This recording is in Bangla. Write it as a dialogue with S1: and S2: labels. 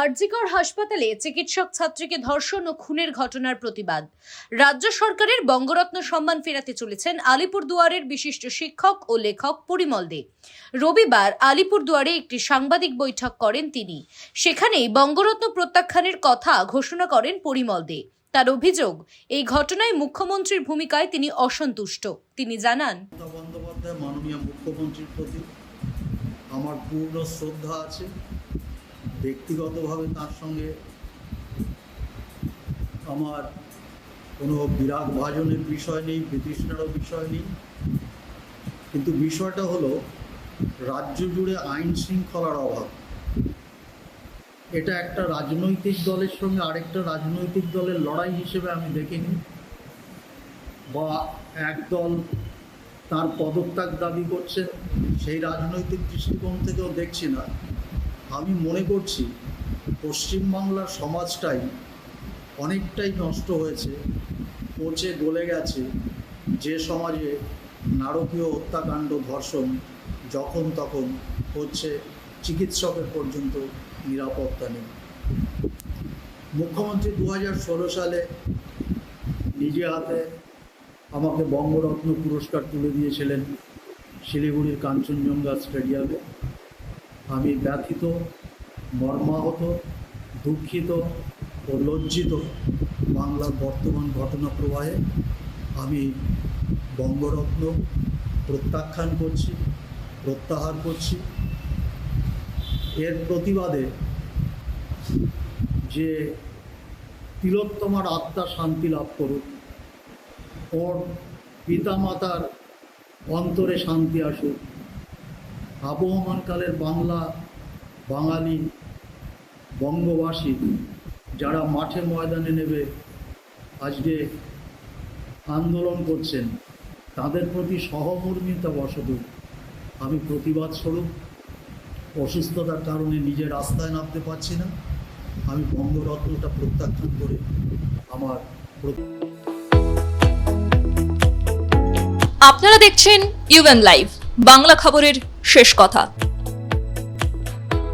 S1: আরজিকর হাসপাতালে চিকিৎসক ছাত্রীকে ধর্ষণ ও খুনের ঘটনার প্রতিবাদ। রাজ্য সরকারের বঙ্গরত্ন সম্মান ফেরাতে চলেছেন আলিপুরদুয়ারের বিশিষ্ট শিক্ষক ও লেখক পরিমল দে। রবিবার আলিপুরদুয়ারে একটি সাংবাদিক বৈঠক করেন তিনি। সেখানেই বঙ্গরত্ন প্রত্যাখ্যানের কথা ঘোষণা করেন পরিমল দে। তার অভিযোগ, এই ঘটনায় মুখ্যমন্ত্রীর ভূমিকায় তিনি অসন্তুষ্ট। তিনি জানান
S2: মুখ্যমন্ত্রীর প্রতি আমার পূর্ণ শ্রদ্ধা আছে। ব্যক্তিগতভাবে তার সঙ্গে আমার কোনো বিরাগ ভাজনের বিষয় নেই, বিতৃষ্ণারও বিষয় নেই। কিন্তু বিষয়টা হলো, রাজ্য জুড়ে আইন শৃঙ্খলার অভাব। এটা একটা রাজনৈতিক দলের সঙ্গে আরেকটা রাজনৈতিক দলের লড়াই হিসেবে আমি দেখিনি। বা একদল তার পদত্যাগ দাবি করছে, সেই রাজনৈতিক দৃষ্টিকোণ থেকেও দেখছি না। আমি মনে করছি পশ্চিমবাংলার সমাজটাই অনেকটাই নষ্ট হয়েছে, পচে গলে গেছে যে সমাজে নারকীয় হত্যাকাণ্ড ধর্ষণ যখন তখন হচ্ছে চিকিৎসকের পর্যন্ত নিরাপত্তা নেই। মুখ্যমন্ত্রী দু হাজার ষোলো সালে নিজে হাতে আমাকে বঙ্গরত্ন পুরস্কার তুলে দিয়েছিলেন শিলিগুড়ির কাঞ্চনজঙ্ঘা স্টেডিয়ামে। আমি ব্যথিত, মর্মাহত, দুঃখিত ও লজ্জিত বাংলার বর্তমান ঘটনা প্রবাহে আমি বঙ্গরত্ন প্রত্যাখ্যান করছি, প্রত্যাহার করছি। এর প্রতিবাদে যে তিলোত্তমার আত্মা শান্তি লাভ করুক, ওর পিতামাতার অন্তরে শান্তি আসুক আবহমানকালের বাংলা, বাঙালি বঙ্গবাসী যারা মাঠে ময়দানে নেবে আজকে আন্দোলন করছেন, তাদের প্রতি সহমর্মিতা বশত আমি প্রতিবাদ স্বরূপ, অসুস্থতার কারণে নিজের রাস্তায় নামতে পারছি না। আমি বঙ্গরত্নটা প্রত্যাখ্যান করে আমার
S3: আপনারা দেখছেন ইউএন লাইভ বাংলা খবরের শেষ কথা।